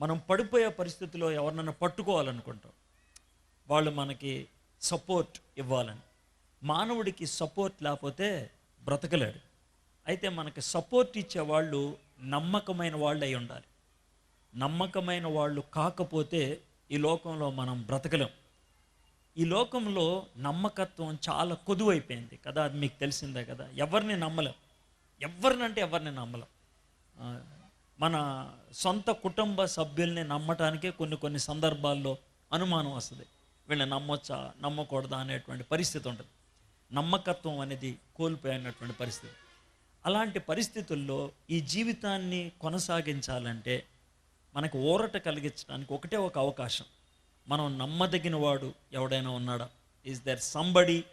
మనం పడిపోయే పరిస్థితిలో ఎవరినైనా పట్టుకోవాలనుకుంటాం. వాళ్ళు మనకి సపోర్ట్ ఇవ్వాలని. మానవుడికి సపోర్ట్ లేకపోతే బ్రతకలేడు. అయితే మనకి సపోర్ట్ ఇచ్చే వాళ్ళు నమ్మకమైన వాళ్ళు అయి ఉండాలి. నమ్మకమైన వాళ్ళు కాకపోతే ఈ లోకంలో మనం బ్రతకలేం. ఈ లోకంలో నమ్మకత్వం చాలా కొదువైపోయింది కదా అది మీకు తెలిసిందే కదా. ఎవరిని నమ్మలేం. ఎవరినంటే ఎవరిని నమ్మలేం. మన సొంత కుటుంబ సభ్యుల్ని నమ్మటానికే కొన్ని కొన్ని సందర్భాల్లో అనుమానం వస్తుంది. వీళ్ళని నమ్మొచ్చా నమ్మకూడదా అనేటువంటి పరిస్థితి ఉంటుంది. నమ్మకత్వం అనేది కోల్పోయినటువంటి పరిస్థితి. అలాంటి పరిస్థితుల్లో ఈ జీవితాన్ని కొనసాగించాలంటే మనకు ఊరట కలిగించడానికి ఒకటే ఒక అవకాశం. మనం నమ్మదగిన వాడు ఎవడైనా ఉన్నాడా? Is there somebody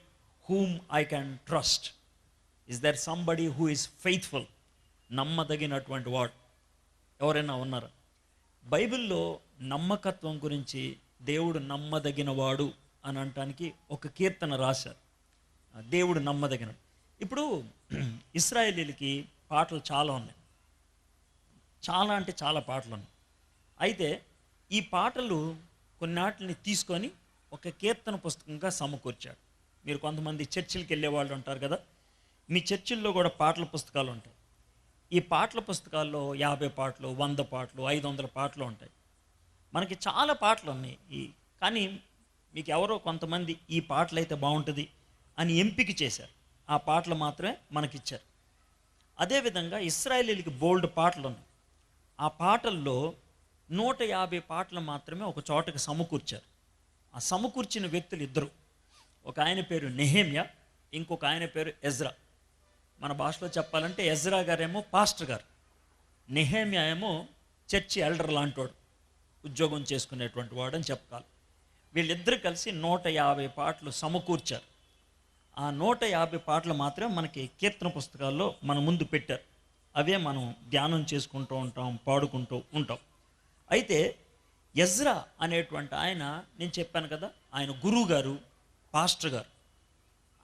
whom I can trust is there somebody who is faithful నమ్మదగినటువంటి వాడు. ఎవరైనా ఉన్నారా? బైబిల్లో నమ్మకత్వం గురించి దేవుడు నమ్మదగిన వాడు అని అనటానికి ఒక కీర్తన రాశారు. దేవుడు నమ్మదగిన ఇప్పుడు ఇస్రాయేలీలకి పాటలు చాలా ఉన్నాయి. చాలా అంటే చాలా పాటలు ఉన్నాయి. అయితే ఈ పాటలు కొన్నాటిని తీసుకొని ఒక కీర్తన పుస్తకంగా సమకూర్చాడు. మీరు కొంతమంది చర్చిలకు వెళ్ళే వాళ్ళు ఉంటారు కదా. మీ చర్చిల్లో కూడా పాటల పుస్తకాలు ఉంటాయి. ఈ పాటల పుస్తకాల్లో యాభై పాటలు వంద పాటలు ఐదు వందల పాటలు ఉంటాయి. మనకి చాలా పాటలు ఉన్నాయి ఈ కానీ మీకు ఎవరో కొంతమంది ఈ పాటలు అయితే బాగుంటుంది అని ఎంపిక చేశారు. ఆ పాటలు మాత్రమే మనకిచ్చారు. అదేవిధంగా ఇస్రాయలీలకి బోల్డ్ పాటలు ఉన్నాయి. ఆ పాటల్లో నూట యాభై పాటలు మాత్రమే ఒక చోటకి సమకూర్చారు. ఆ సమకూర్చిన వ్యక్తులు ఇద్దరు. ఒక ఆయన పేరు నెహేమియా ఇంకొక ఆయన పేరు ఎజ్రా. మన భాషలో చెప్పాలంటే ఎజ్రా గారేమో పాస్టర్ గారు. నిహేమియా ఏమో చర్చి ఎల్డర్ లాంటివాడు ఉద్యోగం చేసుకునేటువంటి వాడు అని చెప్పాలి. వీళ్ళిద్దరు కలిసి నూట యాభై పాటలు సమకూర్చారు. ఆ నూట యాభై పాటలు మాత్రమే మనకి కీర్తన పుస్తకాల్లో మన ముందు పెట్టారు. అవే మనం ధ్యానం చేసుకుంటూ ఉంటాం పాడుకుంటూ ఉంటాం. అయితే ఎజ్రా అనేటువంటి ఆయన నేను చెప్పాను కదా ఆయన గురువు గారు పాస్టర్ గారు.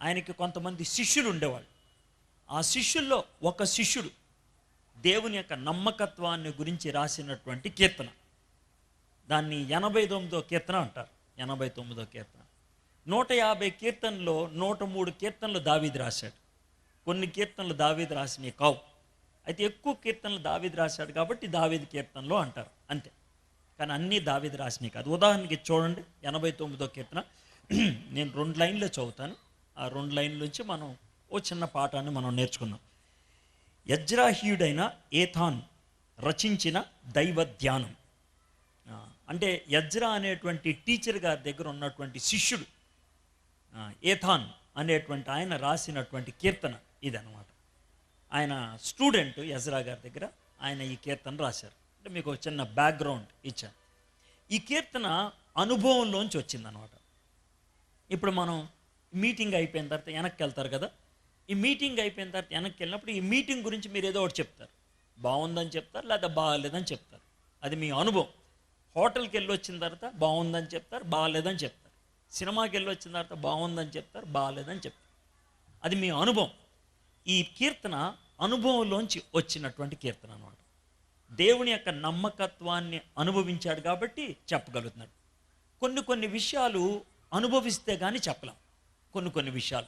ఆయనకి కొంతమంది శిష్యులు ఉండేవాళ్ళు. ఆ శిష్యుల్లో ఒక శిష్యుడు దేవుని యొక్క నమ్మకత్వాన్ని గురించి రాసినటువంటి కీర్తన. దాన్ని ఎనభై తొమ్మిదో కీర్తన అంటారు. ఎనభై తొమ్మిదో కీర్తన. నూట యాభై కీర్తనలో నూట మూడు కీర్తనలు దావీది రాశాడు. కొన్ని కీర్తనలు దావీది రాసినవి కావు. అయితే ఎక్కువ కీర్తనలు దావీది రాశాడు కాబట్టి దావీది కీర్తనలు అంటారు. అంతే. కానీ అన్నీ దావీది రాసినవి కాదు. ఉదాహరణకి చూడండి ఎనభై తొమ్మిదో కీర్తన. నేను రెండు లైన్లో చదువుతాను. ఆ రెండు లైన్ల నుంచి మనం ఓ చిన్న పాఠాన్ని మనం నేర్చుకుందాం. యజ్రాహీయుడైన ఏథాన్ రచించిన దైవ ధ్యానం. అంటే యజ్రా అనేటువంటి టీచర్ గారి దగ్గర ఉన్నటువంటి శిష్యుడు ఏథాన్ అనేటువంటి ఆయన రాసినటువంటి కీర్తన ఇదన్నమాట. ఆయన స్టూడెంట్ యజ్రా గారి దగ్గర ఆయన ఈ కీర్తన రాశారు. అంటే మీకు చిన్న బ్యాక్గ్రౌండ్ ఇచ్చాను. ఈ కీర్తన అనుభవంలోంచి వచ్చిందనమాట ఇప్పుడు మనం మీటింగ్ అయిపోయిన తర్వాత వెనక్కి వెళ్తారు కదా ఈ మీటింగ్ అయిపోయిన తర్వాత వెనక్కి వెళ్ళినప్పుడు ఈ మీటింగ్ గురించి మీరు ఏదో ఒకటి చెప్తారు. బాగుందని చెప్తారు లేదా బాగాలేదని చెప్తారు. అది మీ అనుభవం. హోటల్కి వెళ్ళి వచ్చిన తర్వాత బాగుందని చెప్తారు బాగాలేదని చెప్తారు. సినిమాకి వెళ్ళి వచ్చిన తర్వాత బాగుందని చెప్తారు బాగాలేదని చెప్తారు. అది మీ అనుభవం. ఈ కీర్తన అనుభవంలోంచి వచ్చినటువంటి కీర్తన అనమాట దేవుని యొక్క నమ్మకత్వాన్ని అనుభవించాడు కాబట్టి చెప్పగలుగుతున్నాడు. కొన్ని కొన్ని విషయాలు అనుభవిస్తే కానీ చెప్పలేం. కొన్ని కొన్ని విషయాలు.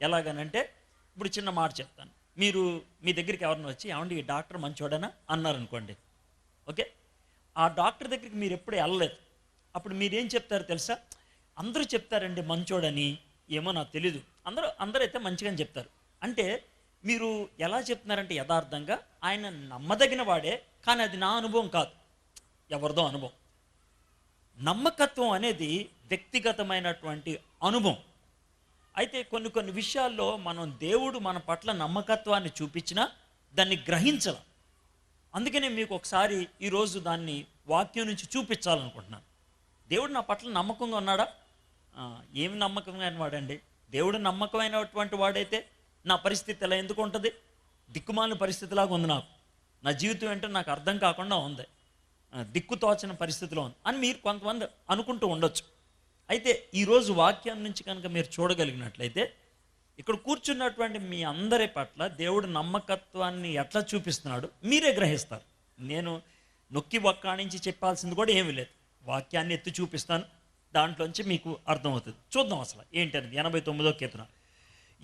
ఎలాగనంటే ఇప్పుడు చిన్న మాట చెప్తాను. మీరు మీ దగ్గరికి ఎవరిని వచ్చి ఏమండి ఈ డాక్టర్ మంచోడనా? అన్నారనుకోండి. ఓకే? ఆ డాక్టర్ దగ్గరికి మీరు ఎప్పుడు వెళ్ళలేదు. అప్పుడు మీరేం చెప్తారు తెలుసా? అందరూ చెప్తారండి మంచోడని ఏమో నాకు తెలీదు. అందరూ అందరూ అయితే మంచిగానే చెప్తారు. అంటే మీరు ఎలా చెప్తున్నారంటే యథార్థంగా ఆయన నమ్మదగిన వాడే కానీ అది నా అనుభవం కాదు. ఎవరిదో అనుభవం. నమ్మకత్వం అనేది వ్యక్తిగతమైనటువంటి అనుభవం. అయితే కొన్ని కొన్ని విషయాల్లో మనం దేవుడు మన పట్ల నమ్మకత్వాన్ని చూపించినా దాన్ని గ్రహించాల. అందుకనే మీకు ఒకసారి ఈరోజు దాన్ని వాక్యం నుంచి చూపించాలనుకుంటున్నాను. దేవుడు నా పట్ల నమ్మకంగా ఉన్నాడా? ఏమి నమ్మకమైన వాడండి. దేవుడు నమ్మకమైనటువంటి వాడైతే నా పరిస్థితి ఎలా ఎందుకు ఉంటుంది? దిక్కుమాలిన పరిస్థితిలాగా ఉంది నాకు. నా జీవితం ఏంటో నాకు అర్థం కాకుండా ఉంది. దిక్కు తోచని పరిస్థితిలో ఉంది అని మీరు కొంతమంది అనుకుంటూ ఉండొచ్చు. అయితే ఈరోజు వాక్యం నుంచి కనుక మీరు చూడగలిగినట్లయితే ఇక్కడ కూర్చున్నటువంటి మీ అందరి పట్ల దేవుడు నమ్మకత్వాన్ని ఎట్లా చూపిస్తున్నాడు మీరే గ్రహిస్తారు. నేను నొక్కి నుంచి చెప్పాల్సింది కూడా ఏమీ లేదు. వాక్యాన్ని ఎత్తి చూపిస్తాను దాంట్లోంచి మీకు అర్థమవుతుంది. చూద్దాం అసలు ఏంటనేది ఎనభై తొమ్మిదో కీర్తన.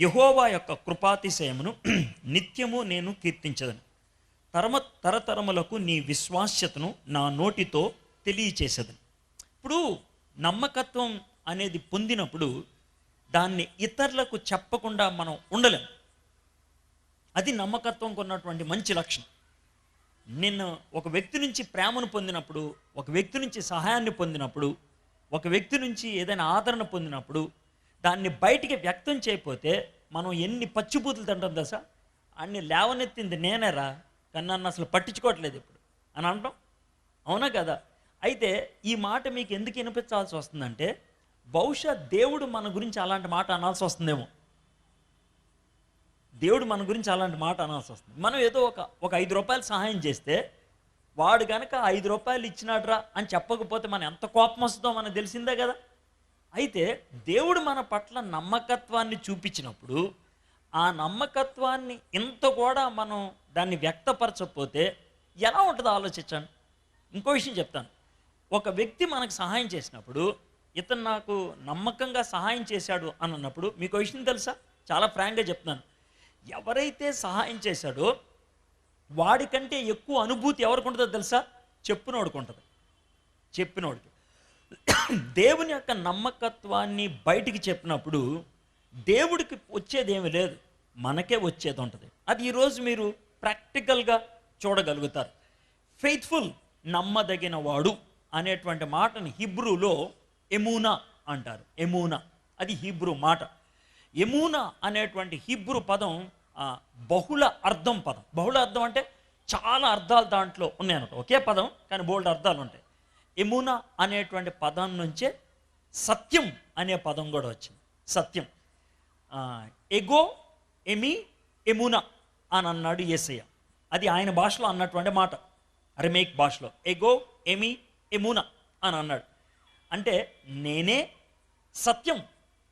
యహోవా యొక్క కృపాతిశయమును నిత్యము నేను కీర్తించదను. తరమ తరతరములకు నీ విశ్వాస్యతను నా నోటితో తెలియచేసేదని. ఇప్పుడు నమ్మకత్వం అనేది పొందినప్పుడు దాన్ని ఇతరులకు చెప్పకుండా మనం ఉండలేము అది నమ్మకత్వం ఉన్నటువంటి మంచి లక్షణం. నిన్ను ఒక వ్యక్తి నుంచి ప్రేమను పొందినప్పుడు ఒక వ్యక్తి నుంచి సహాయాన్ని పొందినప్పుడు ఒక వ్యక్తి నుంచి ఏదైనా ఆదరణ పొందినప్పుడు దాన్ని బయటికి వ్యక్తం చేయకపోతే మనం ఎన్ని పచ్చిబూతులు తింటాం దశ అన్ని లేవనెత్తింది నేనేరా కానీ నన్ను అసలు పట్టించుకోవట్లేదు ఇప్పుడు. అని అంటాం? అవునా కదా? అయితే ఈ మాట మీకు ఎందుకు వినిపించాల్సి వస్తుందంటే బహుశా దేవుడు మన గురించి అలాంటి మాట అనాల్సి వస్తుందేమో. దేవుడు మన గురించి అలాంటి మాట అనాల్సి వస్తుంది. మనం ఏదో ఒక ఒక ఐదు రూపాయలు సహాయం చేస్తే వాడు కనుక ఐదు రూపాయలు ఇచ్చినాడ్రా అని చెప్పకపోతే మనం ఎంత కోపం వస్తుందో మనకు తెలిసిందే కదా. అయితే దేవుడు మన పట్ల నమ్మకత్వాన్ని చూపించినప్పుడు ఆ నమ్మకత్వాన్ని ఇంత కూడా మనం దాన్ని వ్యక్తపరచకపోతే ఎలా ఉంటుందో ఆలోచించండి. ఇంకో విషయం చెప్తాను. ఒక వ్యక్తి మనకు సహాయం చేసినప్పుడు ఇతను నాకు నమ్మకంగా సహాయం చేశాడు అని అన్నప్పుడు మీకు విషయం తెలుసా? చాలా ఫ్రాంక్గా చెప్తున్నాను. ఎవరైతే సహాయం చేశాడో వాడికంటే ఎక్కువ అనుభూతి ఎవరికి ఉంటుందో తెలుసా? చెప్పినోడికి ఉంటుంది. చెప్పినోడికి. దేవుని యొక్క నమ్మకత్వాన్ని బయటికి చెప్పినప్పుడు దేవుడికి వచ్చేదేమీ లేదు. మనకే వచ్చేది ఉంటుంది. అది ఈరోజు మీరు ప్రాక్టికల్గా చూడగలుగుతారు. ఫెయిత్ఫుల్ నమ్మదగిన వాడు అనేటువంటి మాటను హిబ్రూలో ఎమూనా అంటారు. ఎమూనా. అది హిబ్రూ మాట. ఎమూనా అనేటువంటి హిబ్రూ పదం బహుళ అర్థం పదం. బహుళ అర్థం అంటే చాలా అర్థాలు దాంట్లో ఉన్నాయన్నమాట. ఒకే పదం కానీ బోల్డ్ అర్థాలు ఉంటాయి. ఎమునా అనేటువంటి పదం నుంచే సత్యం అనే పదం కూడా వచ్చింది. సత్యం. ఎగో ఎమి ఎమునా అని అన్నాడు యేసయ్య అది ఆయన భాషలో అన్నటువంటి మాట. రిమేక్ భాషలో. ఎగో ఎమి ఎమునా అని అన్నాడు. అంటే నేనే సత్యం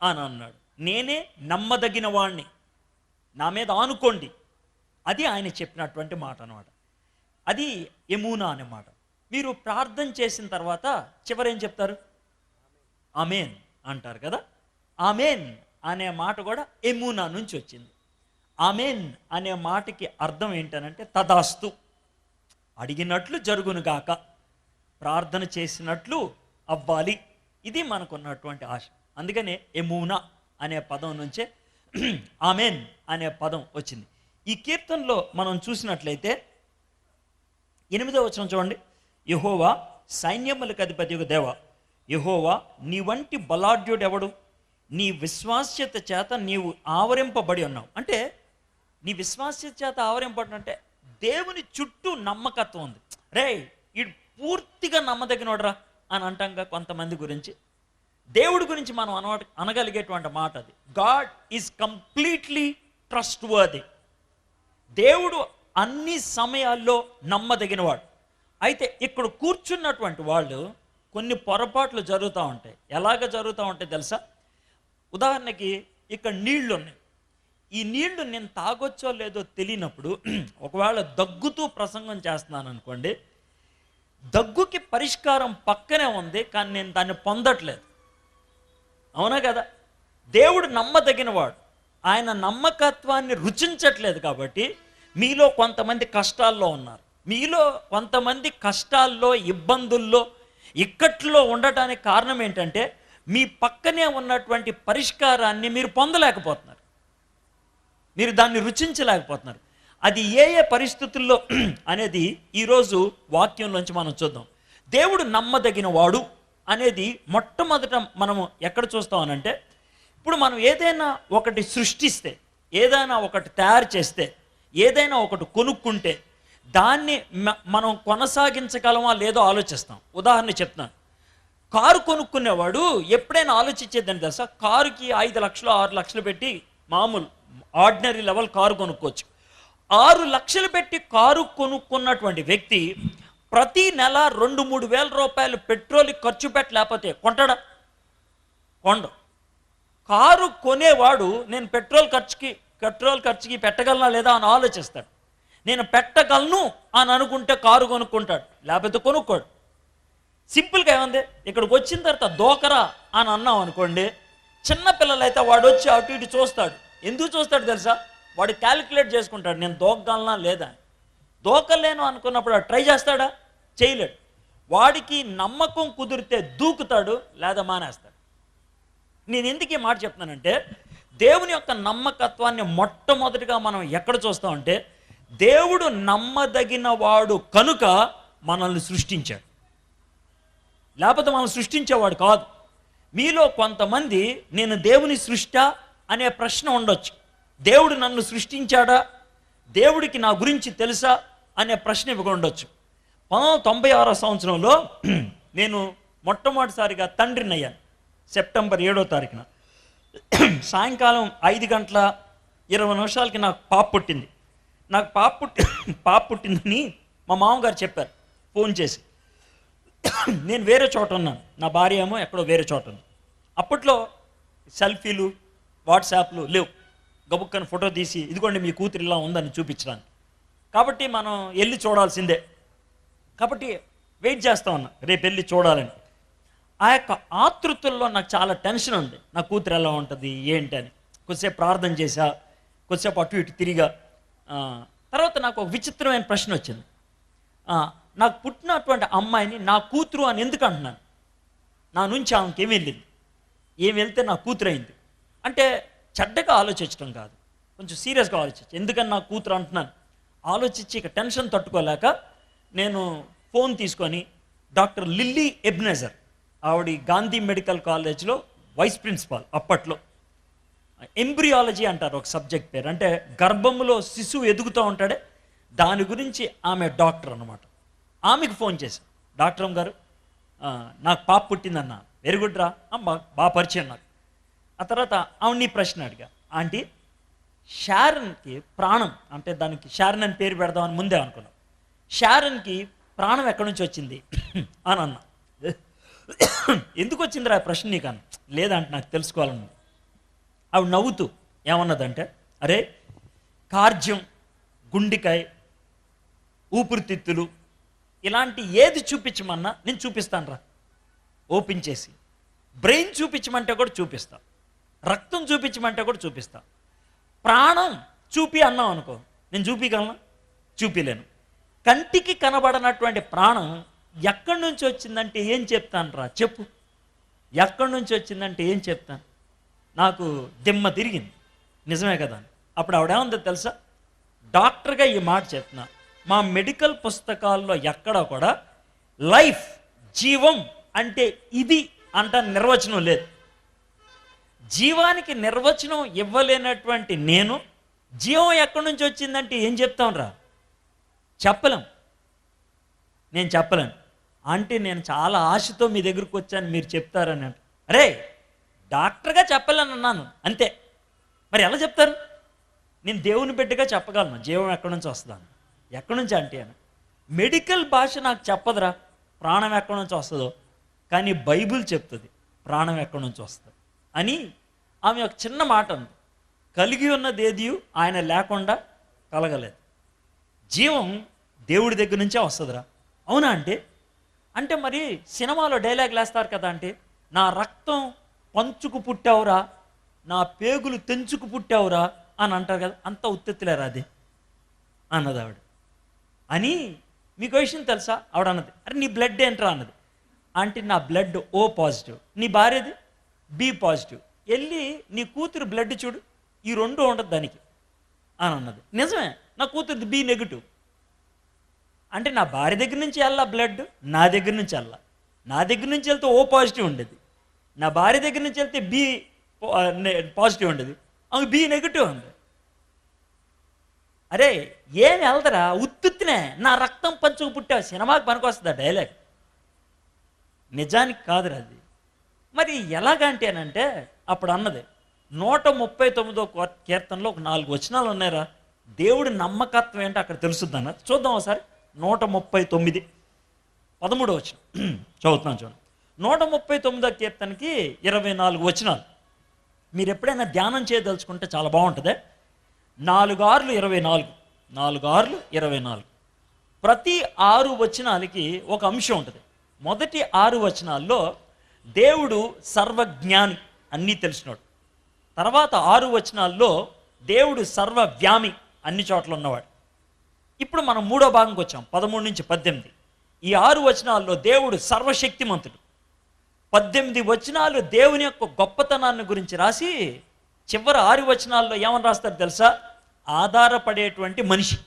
అని అన్నాడు. నేనే నమ్మదగిన వాణ్ణి. నా మీద ఆనుకోండి. అది ఆయన చెప్పినటువంటి మాట అనమాట అది యమూనా అనే మాట. మీరు ప్రార్థన చేసిన తర్వాత చివరేం చెప్తారు? ఆమెన్ అంటారు కదా? ఆమెన్ అనే మాట కూడా యమూనా నుంచి వచ్చింది. ఆమెన్ అనే మాటకి అర్థం ఏంటనంటే తదాస్తు. అడిగినట్లు జరుగునుగాక. ప్రార్థన చేసినట్లు అవ్వాలి. ఇది మనకున్నటువంటి ఆశ. అందుకనే ఎమూనా అనే పదం నుంచే ఆమెన్ అనే పదం వచ్చింది. ఈ కీర్తనలో మనం చూసినట్లయితే ఎనిమిదో వచనం చూడండి. యహోవా సైన్యములకు అధిపతి దేవ. యహోవా నీ వంటి బలాఢ్యుడెవడు నీ విశ్వాస్యత చేత నీవు ఆవరింపబడి ఉన్నావు. అంటే నీ విశ్వాస్యత చేత ఆవరింపబడి అంటే దేవుని చుట్టూ నమ్మకత్వం ఉంది. రే ఇడు పూర్తిగా నమ్మదగినోడరా అని అంటాంగా కొంతమంది గురించి. దేవుడి గురించి మనం అన అనగలిగేటువంటి మాట అది. God is completely trustworthy దేవుడు అన్ని సమయాల్లో నమ్మదగినవాడు. అయితే ఇక్కడ కూర్చున్నటువంటి వాళ్ళు కొన్ని పొరపాట్లు జరుగుతూ ఉంటాయి. ఎలాగ జరుగుతూ ఉంటాయి తెలుసా? ఉదాహరణకి ఇక్కడ నీళ్ళు ఉన్నాయి ఈ నీళ్ళు నేను తాగొచ్చో లేదో తెలియనప్పుడు ఒకవేళ దగ్గుతూ ప్రసంగం చేస్తున్నాను అనుకోండి దగ్గుకి పరిష్కారం పక్కనే ఉంది కానీ నేను దాన్ని పొందట్లేదు. అవునా కదా? దేవుడు నమ్మదగినవాడు. ఆయన నమ్మకత్వాన్ని రుచించట్లేదు కాబట్టి మీలో కొంతమంది కష్టాల్లో ఉన్నారు. మీలో కొంతమంది కష్టాల్లో ఇబ్బందుల్లో ఇక్కట్లో ఉండటానికి కారణం ఏంటంటే మీ పక్కనే ఉన్నటువంటి పరిష్కారాన్ని మీరు పొందలేకపోతున్నారు. మీరు దాన్ని రుచించలేకపోతున్నారు. అది ఏ ఏ పరిస్థితుల్లో అనేది ఈరోజు వాక్యం నుంచి మనం చూద్దాం. దేవుడు నమ్మదగిన వాడు అనేది మొట్టమొదట మనము ఎక్కడ చూస్తామనంటే ఇప్పుడు మనం ఏదైనా ఒకటి సృష్టిస్తే ఏదైనా ఒకటి తయారు చేస్తే ఏదైనా ఒకటి కొనుక్కుంటే దాన్ని మనం కొనసాగించగలమా లేదో ఆలోచిస్తాం. ఉదాహరణ చెప్తాను కారు కొనుక్కునేవాడు ఎప్పుడైనా ఆలోచించేదని తెలుసా? కారుకి ఐదు లక్షలు ఆరు లక్షలు పెట్టి మామూలు ఆర్డినరీ లెవెల్ కారు కొనుక్కోవచ్చు. ఆరు లక్షలు పెట్టి కారు కొనుక్కున్నటువంటి వ్యక్తి ప్రతి నెల రెండు మూడు వేల రూపాయలు పెట్రోల్ ఖర్చు పెట్టలేకపోతే కొంటాడా? కొండ. కారు కొనేవాడు నేను పెట్రోల్ ఖర్చుకి పెట్రోల్ ఖర్చుకి పెట్టగలనా లేదా అని ఆలోచిస్తాడు. నేను పెట్టగలను అని అనుకుంటే కారు కొనుక్కుంటాడు లేకపోతే కొనుక్కోడు. సింపుల్గా ఏముంది? ఇక్కడికి వచ్చిన తర్వాత దోకరా అని అన్నాం అనుకోండి చిన్న వాడు వచ్చి అటు ఇటు చూస్తాడు. ఎందుకు చూస్తాడు తెలుసా? వాడు క్యాలిక్యులేట్ చేసుకుంటాడు నేను దోకగలనా లేదా? దోకలేను అనుకున్నప్పుడు ట్రై చేస్తాడా? చేయలేడు. వాడికి నమ్మకం కుదిరితే దూకుతాడు లేదా మానేస్తాడు. నేను ఎందుకు ఈ మాట చెప్తున్నానంటే దేవుని యొక్క నమ్మకత్వాన్ని మొట్టమొదటిగా మనం ఎక్కడ చూస్తామంటే దేవుడు నమ్మదగిన వాడు కనుక మనల్ని సృష్టించాడు. లేకపోతే మనం సృష్టించేవాడు కాదు. మీలో కొంతమంది నేను దేవుని సృష్ట అనే ప్రశ్న ఉండొచ్చు. దేవుడు నన్ను సృష్టించాడా? దేవుడికి నా గురించి తెలుసా? అనే ప్రశ్న ఇవ్వకుండొచ్చు పంతొమ్మిది తొంభై ఆరో సంవత్సరంలో నేను మొట్టమొదటిసారిగా తండ్రిని అయ్యాను సెప్టెంబర్ ఏడో తారీఖున. సాయంకాలం ఐదు గంటల ఇరవై నిమిషాలకి నాకు పాప పుట్టింది. నాకు పాప పుట్టి పాప పుట్టిందని మా మామగారు చెప్పారు. ఫోన్ చేసి. నేను వేరే చోట ఉన్నాను. నా భార్య ఏమో ఎక్కడో వేరే చోట ఉంది. అప్పట్లో సెల్ఫీలు వాట్సాప్లు లేవు. గబుక్కని ఫోటో తీసి ఇదిగోండి మీ కూతురు ఇలా ఉందని చూపించడానికి. కాబట్టి మనం వెళ్ళి చూడాల్సిందే. కాబట్టి వెయిట్ చేస్తా ఉన్నా రేపు వెళ్ళి చూడాలని. ఆ యొక్క ఆతృతుల్లో నాకు చాలా టెన్షన్ ఉంది. నా కూతురు ఎలా ఉంటుంది ఏంటి అని. కొద్దిసేపు ప్రార్థన చేశా కొద్దిసేపు అటు ఇటు తిరిగా. తర్వాత నాకు ఒక విచిత్రమైన ప్రశ్న వచ్చింది. నాకు పుట్టినటువంటి అమ్మాయిని నా కూతురు అని ఎందుకు అంటున్నాను? నా నుంచి ఆమెకి ఏమి వెళ్ళింది? ఏమి వెళ్తే నా కూతురు అయింది? అంటే చెడ్డగా ఆలోచించడం కాదు. కొంచెం సీరియస్గా ఆలోచించి. ఎందుకని నా కూతురు అంటున్నాను. ఆలోచించి ఇక టెన్షన్ తట్టుకోలేక నేను ఫోన్ తీసుకొని డాక్టర్ లిల్లీ ఎబ్నెజర్ ఆవిడ గాంధీ మెడికల్ కాలేజ్లో వైస్ ప్రిన్సిపాల్ అప్పట్లో. ఎంబ్రియాలజీ అంటారు ఒక సబ్జెక్ట్ పేరు. అంటే గర్భంలో శిశువు ఎదుగుతూ ఉంటాడే. దాని గురించి ఆమె డాక్టర్ అన్నమాట. ఆమెకు ఫోన్ చేశాను. డాక్టర్ గారు నాకు పాప పుట్టిందన్న. వెరీ గుడ్ రా. అమ్మ బాగా పరిచయం నాకు. ఆ తర్వాత ఆవిడ ప్రశ్న అడిగా. ఆంటీ షారన్కి ప్రాణం అంటే దానికి షారన్ అని పేరు పెడదామని ముందే అనుకున్నాం. షారన్కి ప్రాణం ఎక్కడి నుంచి వచ్చింది? అని అన్నా. ఎందుకు వచ్చిందిరా ఆ ప్రశ్న నీకు అన్న లేదంటే నాకు తెలుసుకోవాలని. ఆవిడ నవ్వుతూ ఏమన్నదంటే అరే కార్జ్యం గుండికాయ ఊపిరితిత్తులు ఇలాంటి ఏది చూపించమన్నా నేను చూపిస్తాను రా ఓపెన్ చేసి. బ్రెయిన్ చూపించమంటే కూడా చూపిస్తాను రక్తం చూపించమంటే కూడా చూపిస్తా. ప్రాణం చూపి అన్నాం అనుకో నేను చూపించగలను చూపిలేను. కంటికి కనబడనటువంటి ప్రాణం ఎక్కడి నుంచి వచ్చిందంటే ఏం చెప్తాను రా చెప్పు. ఎక్కడి నుంచి వచ్చిందంటే ఏం చెప్తాను? నాకు దిమ్మ తిరిగింది. నిజమే కదా? అప్పుడు ఆవిడేముందో తెలుసా? డాక్టర్గా ఈ మాట చెప్తున్నా. మా మెడికల్ పుస్తకాల్లో ఎక్కడ కూడా లైఫ్ జీవం అంటే ఇది అంట నిర్వచనం లేదు. జీవానికి నిర్వచనం ఇవ్వలేనటువంటి నేను జీవం ఎక్కడి నుంచి వచ్చిందంటే ఏం చెప్తాం రా చెప్పలేం. నేను చెప్పలేను. అంటే నేను చాలా ఆశతో మీ దగ్గరికి వచ్చాను మీరు చెప్తారని అరే డాక్టర్గా చెప్పలేను అన్నాను అంతే. మరి ఎలా చెప్తారు? నేను దేవుని బిడ్డగా చెప్పగలను జీవం ఎక్కడి నుంచి వస్తుందని. ఎక్కడి నుంచి అంటే అని. మెడికల్ భాష నాకు చెప్పదురా ప్రాణం ఎక్కడి నుంచి వస్తుందో. కానీ బైబిల్ చెప్తుంది ప్రాణం ఎక్కడి నుంచి వస్తుంది. అని ఆమె ఒక చిన్న మాట ఉంది కలిగి ఉన్నది ఏదియు ఆయన లేకుండా కలగలేదు. జీవం దేవుడి దగ్గర నుంచే వస్తుందిరా. అవునా అంటే అంటే మరి సినిమాలో డైలాగ్ వేస్తారు కదా అంటే నా రక్తం పంచుకు పుట్టావురా నా పేగులు తెంచుకు పుట్టావురా అని అంటారు కదా అంత ఉత్తెత్తులేరా అది? అన్నది ఆవిడ. అని మీకు విషయం తెలుసా? ఆవిడ అన్నది అరే నీ బ్లడ్ ఏంట్రా? అన్నది. అంటే నా బ్లడ్ ఓ పాజిటివ్ నీ భార్యది బి పాజిటివ్. వెళ్ళి నీ కూతురు బ్లడ్ చూడు ఈ రెండు ఉండదు దానికి అని అన్నది. నిజమే నా కూతురుది బి నెగిటివ్. అంటే నా భార్య దగ్గర నుంచి వెళ్ళా బ్లడ్ నా దగ్గర నుంచి వెళ్ళా. నా దగ్గర నుంచి వెళ్తే ఓ పాజిటివ్ ఉండేది. నా భార్య దగ్గర నుంచి వెళ్తే బి పాజిటివ్ ఉండేది. ఆమె బి నెగిటివ్ ఉంది అరే ఏమి వెళ్దరా ఉత్తుత్తినే నా రక్తం పంచుకు పుట్టావు. సినిమాకి పనికొస్తుందా డైలాగ్. నిజానికి కాదురా అది. మరి ఎలాగంటేనంటే అప్పుడు అన్నది నూట ముప్పై తొమ్మిదో కో- కీర్తనలో ఒక నాలుగు వచనాలు ఉన్నాయిరా. దేవుడి నమ్మకత్వం ఏంటో అక్కడ తెలుస్తుంది అన్న చూద్దాం ఒకసారి. నూట ముప్పై తొమ్మిది. పదమూడో వచనం. చదువుతున్నాను చూడండి. నూట ముప్పై తొమ్మిదో కీర్తనకి ఇరవై నాలుగు వచనాలు. మీరు ఎప్పుడైనా ధ్యానం చేయదలుచుకుంటే చాలా బాగుంటుంది. నాలుగు ఆరులు ఇరవై నాలుగు. నాలుగు ఆరులు ఇరవై నాలుగు. ప్రతి ఆరు వచనాలకి ఒక అంశం ఉంటుంది. మొదటి ఆరు వచనాల్లో దేవుడు సర్వజ్ఞాని అన్నీ తెలిసినాడు. తర్వాత ఆరు వచనాల్లో దేవుడు సర్వవ్యామి అన్ని చోట్ల ఉన్నవాడు. ఇప్పుడు మనం మూడో భాగంకి వచ్చాం పదమూడు నుంచి పద్దెనిమిది. ఈ ఆరు వచనాల్లో దేవుడు సర్వశక్తిమంతుడు. పద్దెనిమిది వచనాలు దేవుని యొక్క గొప్పతనాన్ని గురించి రాసి చివరి ఆరు వచనాల్లో ఏమని రాస్తారు తెలుసా? ఆధారపడేటువంటి మనిషి.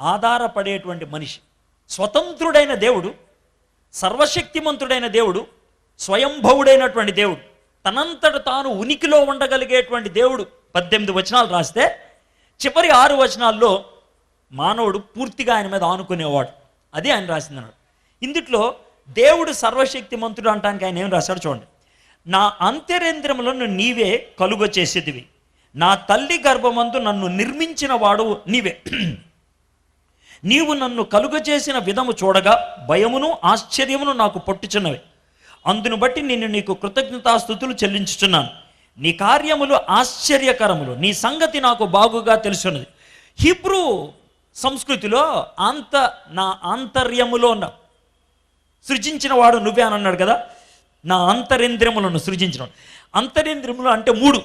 ఆధారపడేటువంటి మనిషి. స్వతంత్రుడైన దేవుడు సర్వశక్తిమంతుడైన దేవుడు స్వయంభవుడైనటువంటి దేవుడు తనంతట తాను ఉనికిలో ఉండగలిగేటువంటి దేవుడు పద్దెనిమిది వచనాలు రాస్తే చివరి ఆరు వచనాల్లో మానవుడు పూర్తిగా ఆయన మీద ఆనుకునేవాడు. అది ఆయన రాసిందన్నాడు. ఇందుట్లో దేవుడు సర్వశక్తిమంతుడు అంటానికి ఆయన ఏం రాశాడు చూడండి. నా అంతరేంద్రములను నీవే కలుగ చేసేదివి నా తల్లి గర్భమందు నన్ను నిర్మించిన వాడు నీవే. నీవు నన్ను కలుగజేసిన విధము చూడగా భయమును ఆశ్చర్యమును నాకు పట్టుచున్నవి. అందును బట్టి నేను నీకు కృతజ్ఞతాస్థుతులు చెల్లించుచున్నాను. నీ కార్యములు ఆశ్చర్యకరములు నీ సంగతి నాకు బాగుగా తెలుసున్నది. హిబ్రూ సంస్కృతిలో అంత నా ఆంతర్యములో ఉన్న సృజించిన వాడు నువ్వే అని అన్నాడు కదా? నా అంతరింద్రియములను సృజించిన అంతరింద్రియములు అంటే మూడు.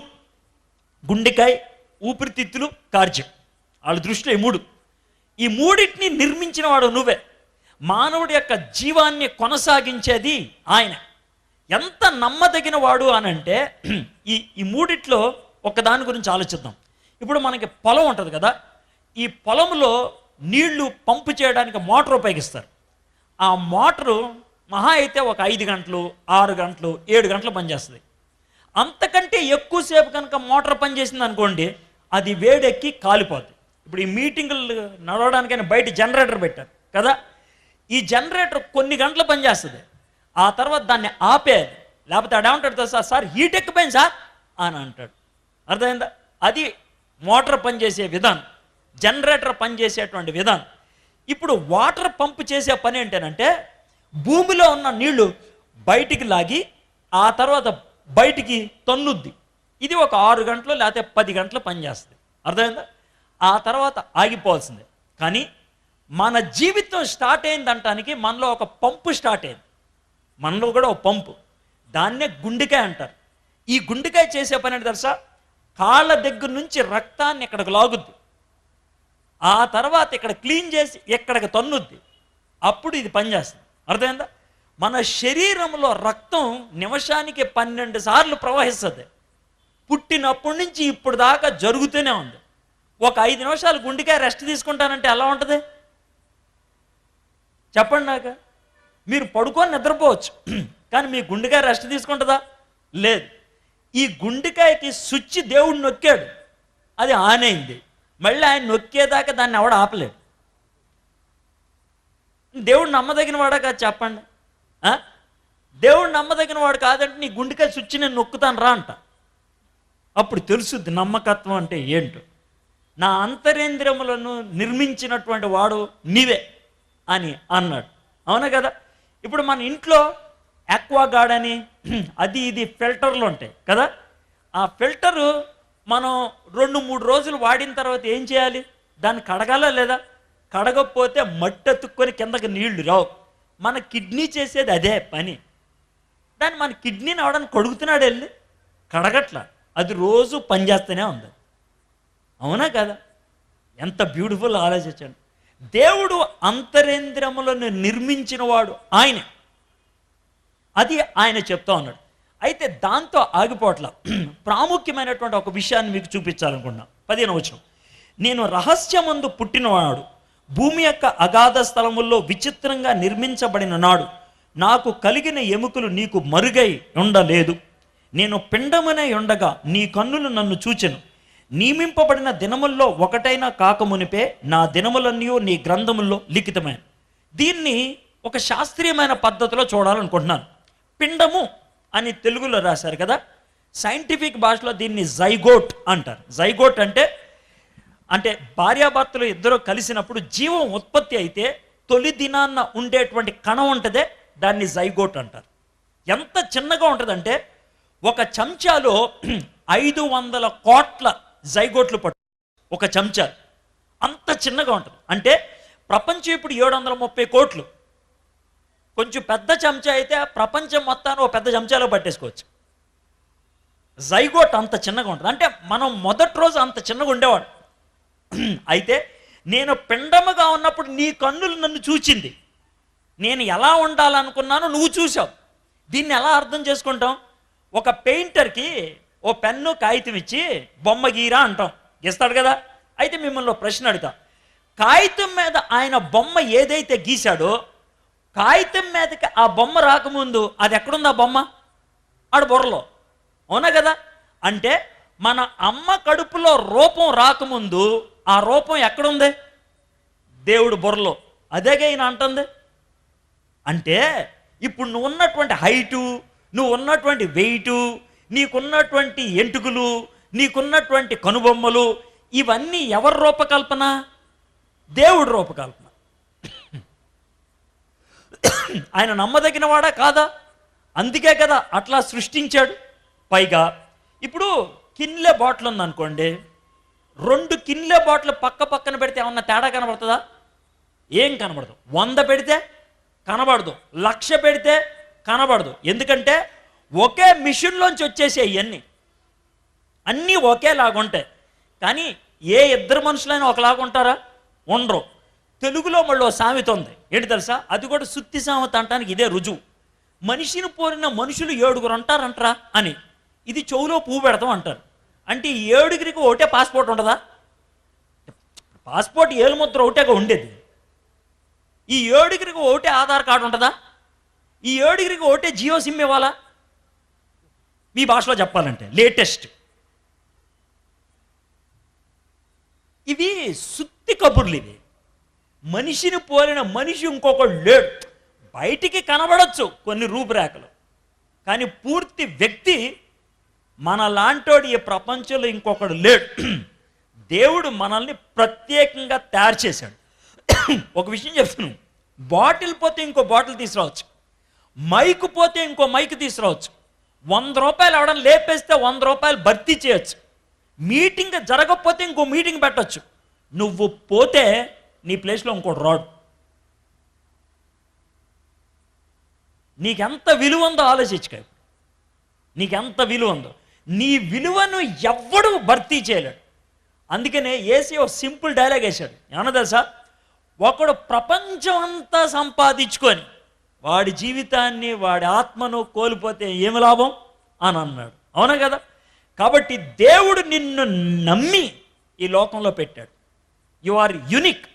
గుండెకాయ ఊపిరితిత్తులు కార్జ్యం వాళ్ళ దృష్టిలో ఈ మూడు. ఈ మూడింటిని నిర్మించిన వాడు నువ్వే. మానవుడి యొక్క జీవాన్ని కొనసాగించేది ఆయన. ఎంత నమ్మదగిన వాడు అని అంటే ఈ ఈ మూడిట్లో ఒకదాని గురించి ఆలోచిద్దాం. ఇప్పుడు మనకి పొలం ఉంటుంది కదా ఈ పొలంలో నీళ్ళు పంపు చేయడానికి మోటార్ ఉపయోగిస్తారు. ఆ మోటారు మహా అయితే ఒక ఐదు గంటలు ఆరు గంటలు ఏడు గంటలు పనిచేస్తుంది. అంతకంటే ఎక్కువసేపు కనుక మోటార్ పనిచేసింది అనుకోండి అది వేడెక్కి కాలిపోద్ది. ఇప్పుడు ఈ మీటింగులు నడవడానికైనా బయట జనరేటర్ పెట్టారు కదా? ఈ జనరేటర్ కొన్ని గంటలు పనిచేస్తుంది. ఆ తర్వాత దాన్ని ఆపేది లేకపోతే అడేమంటాడు సార్ సార్ హీట్ ఎక్కిపోయింది సార్ అని అంటాడు. అర్థమైందా? అది మోటార్ పనిచేసే విధానం జనరేటర్ పనిచేసేటువంటి విధానం. ఇప్పుడు వాటర్ పంప్ చేసే పని ఏంటంటే భూమిలో ఉన్న నీళ్ళు బయటికి లాగి ఆ తర్వాత బయటికి తన్నుద్ది. ఇది ఒక ఆరు గంటలు లేకపోతే పది గంటలు పనిచేస్తుంది. అర్థమైందా? ఆ తర్వాత ఆగిపోవాల్సిందే. కానీ మన జీవితం స్టార్ట్ అయిందంటానికి మనలో ఒక పంపు స్టార్ట్ అయింది. మనలో కూడా ఒక పంపు. దాన్నే గుండెకాయ అంటారు. ఈ గుండెకాయ చేసే పని ఏంటి తెలుసా? కాళ్ళ దగ్గర నుంచి రక్తాన్ని ఇక్కడికి లాగుద్ది. ఆ తర్వాత ఇక్కడ క్లీన్ చేసి ఇక్కడికి తన్నుద్ది. అప్పుడు ఇది పనిచేస్తుంది అర్థమైందా? మన శరీరంలో రక్తం నిమిషానికి పన్నెండు సార్లు ప్రవహిస్తుంది. పుట్టినప్పటి నుంచి ఇప్పుడు దాకా జరుగుతూనే ఉంది. ఒక ఐదు నిమిషాలు గుండెకాయ రెస్ట్ తీసుకుంటానంటే ఎలా ఉంటుంది? చెప్పండి నాకు మీరు పడుకొని నిద్రపోవచ్చు కానీ మీ గుండెకాయ రెస్ట్ తీసుకుంటుందా? లేదు. ఈ గుండెకాయకి స్విచ్ దేవుడు నొక్కాడు. అది ఆన్ అయింది. మళ్ళీ ఆయన నొక్కేదాకా దాన్ని ఎవడ ఆపలేడు దేవుడు నమ్మదగిన వాడా కాదు చెప్పండి. దేవుడు నమ్మదగిన వాడు కాదంటే నీ గుండెకాయ స్విచ్ నేను నొక్కుతాను రా అంట. అప్పుడు తెలుసుద్ది నమ్మకత్వం అంటే ఏంటో. నా అంతరేంద్రములను నిర్మించినటువంటి వాడు నీవే అని అన్నాడు. అవునా కదా? ఇప్పుడు మన ఇంట్లో ఆక్వాగార్డ్ అని అది ఇది ఫిల్టర్లు ఉంటాయి కదా? ఆ ఫిల్టరు మనం రెండు మూడు రోజులు వాడిన తర్వాత ఏం చేయాలి? దాన్ని కడగాలా లేదా? కడగకపోతే మట్టి అతుక్కొని కిందకి నీళ్ళు రావు. మన కిడ్నీ చేసేది అదే పని. దాన్ని మన కిడ్నీని అవడానికి కడుగుతున్నాడు వెళ్ళి. కడగట్ల. అది రోజు పనిచేస్తూనే ఉంది. అవునా కదా? ఎంత బ్యూటిఫుల్ ఆలోచించండి. దేవుడు అంతరేంద్రములను నిర్మించిన వాడు ఆయనే. అది ఆయన చెప్తా ఉన్నాడు. అయితే దాంతో ఆగిపోట్ల. ప్రాముఖ్యమైనటువంటి ఒక విషయాన్ని మీకు చూపించాలనుకున్నా పదిహేను వచ్చిన నేను రహస్యమందు పుట్టినవాడు భూమి యొక్క అగాధ స్థలముల్లో విచిత్రంగా నిర్మించబడిన నాడు నాకు కలిగిన ఎముకలు నీకు మరుగై ఉండలేదు. నేను పిండమనే ఉండగా నీ కన్నులు నన్ను చూచెను. నియమింపబడిన దినముల్లో ఒకటైనా కాకమునిపే నా దినములన్నీ నీ గ్రంథముల్లో లిఖితమైన దీన్ని ఒక శాస్త్రీయమైన పద్ధతిలో చూడాలనుకుంటున్నాను. పిండము అని తెలుగులో రాశారు కదా సైంటిఫిక్ భాషలో దీన్ని జైగోట్ అంటారు. జైగోట్ అంటే అంటే భార్యాభర్తలు ఇద్దరు కలిసినప్పుడు జీవం ఉత్పత్తి అయితే తొలి దినాన్న ఉండేటువంటి కణం ఉంటుందే దాన్ని జైగోట్ అంటారు. ఎంత చిన్నగా ఉంటుందంటే ఒక చెంచాలో ఐదు వందల కోట్ల జైగోట్లు పట్టు. ఒక చెంచా. చిన్నగా ఉంటుంది. అంటే ప్రపంచం ఇప్పుడు ఏడు వందల ముప్పై కోట్లు. కొంచెం పెద్ద చెంచా అయితే ప్రపంచం మొత్తాన్ని ఒక పెద్ద చెంచాలో పట్టేసుకోవచ్చు. జైగోట్ అంత చిన్నగా ఉంటుంది. అంటే మనం మొదటి రోజు అంత చిన్నగా ఉండేవాడు. అయితే నేను పిండముగా ఉన్నప్పుడు నీ కన్నులు నన్ను చూచింది. నేను ఎలా ఉండాలనుకున్నానో నువ్వు చూసావు దీన్ని ఎలా అర్థం చేసుకుంటాం? ఒక పెయింటర్కి ఓ పెన్ను కాగితం ఇచ్చి బొమ్మ గీరా అంటాం. గీస్తాడు కదా? అయితే మిమ్మల్ని ప్రశ్న అడుగుతాం. కాగితం మీద ఆయన బొమ్మ ఏదైతే గీశాడో కాగితం మీదకి ఆ బొమ్మ రాకముందు అది ఎక్కడుంది ఆ బొమ్మ? ఆడ బుర్రలో. అవునా కదా? అంటే మన అమ్మ కడుపులో రూపం రాకముందు ఆ రూపం ఎక్కడుంది? దేవుడు బుర్రలో. అదేగా ఈయన అంటుంది. అంటే ఇప్పుడు నువ్వు ఉన్నటువంటి హైటు నువ్వు ఉన్నటువంటి వెయిటు నీకున్నటువంటి ఎంటుకులు నీకున్నటువంటి కనుబొమ్మలు ఇవన్నీ ఎవరి రూపకల్పన? దేవుడి రూపకల్పన. ఆయన నమ్మదగిన వాడా కాదా? అందుకే కదా అట్లా సృష్టించాడు. పైగా ఇప్పుడు కిన్లే బాటిల్ ఉందనుకోండి రెండు కిన్లే బాటిల్ పక్క పక్కన పెడితే ఏమన్నా తేడా కనబడుతుందా? ఏం కనబడదు. వంద పెడితే కనబడదు. లక్ష పెడితే కనబడదు. ఎందుకంటే ఒకే మిషన్లోంచి వచ్చేసే ఇవన్నీ అన్నీ ఒకేలాగా ఉంటాయి కానీ ఏ ఇద్దరు మనుషులైనా ఒకలాగా ఉంటారా ఉండరు. తెలుగులో మళ్ళీ సామెత ఉంది. ఏంటి తెలుసా? అది కూడా సుత్తి సామెత అంటానికి ఇదే రుజువు. మనిషిని పోరిన మనుషులు ఏడుగురు అంటారంటరా అని. ఇది చెవులో పువ్వు పెడతాం అంటారు. అంటే ఈ ఏడుగురికి ఒకటే పాస్పోర్ట్ ఉండదా? పాస్పోర్ట్ ఏలుముద్ర ఒకటేగా ఉండేది. ఈ ఏడుగురికి ఒకటే ఆధార్ కార్డు ఉంటుందా? ఈ ఏడుగురికి ఒకటే జియో సిమ్ ఇవ్వాలా? మీ భాషలో చెప్పాలంటే లేటెస్ట్ ఇవి సుత్తి కబుర్లు ఇవి. మనిషిని పోలిన మనిషి ఇంకొకడు లేడు. బయటికి కనబడచ్చు కొన్ని రూపురేఖలు. కానీ పూర్తి వ్యక్తి మన లాంటోడు ఈ ప్రపంచంలో ఇంకొకడు లేడు. దేవుడు మనల్ని ప్రత్యేకంగా తయారు చేశాడు. ఒక విషయం చెప్తున్నాను బాటిల్ పోతే ఇంకో బాటిల్ తీసుకురావచ్చు. మైక్ పోతే ఇంకో మైక్ తీసుకురావచ్చు. వంద రూపాయలు ఎవడం లేపేస్తే వంద రూపాయలు భర్తీ చేయొచ్చు. మీటింగ్ జరగకపోతే ఇంకో మీటింగ్ పెట్టచ్చు. నువ్వు పోతే నీ ప్లేస్లో ఇంకోటి రాడు. నీకెంత విలువ ఉందో ఆలోచించుకో. నీకెంత విలువ ఉందో. నీ విలువను ఎవ్వడు భర్తీ చేయలేడు. అందుకనే ఏసీ ఒక సింపుల్ డైలాగ్ వేశాడు. ఏమన్నా తెలుసా? ఒకడు ప్రపంచం అంతా సంపాదించుకొని వాడి జీవితాన్ని వాడి ఆత్మను కోల్పోతే ఏమి లాభం? అని అన్నాడు. అవునా కదా? కాబట్టి దేవుడు నిన్ను నమ్మి ఈ లోకంలో పెట్టాడు. You are unique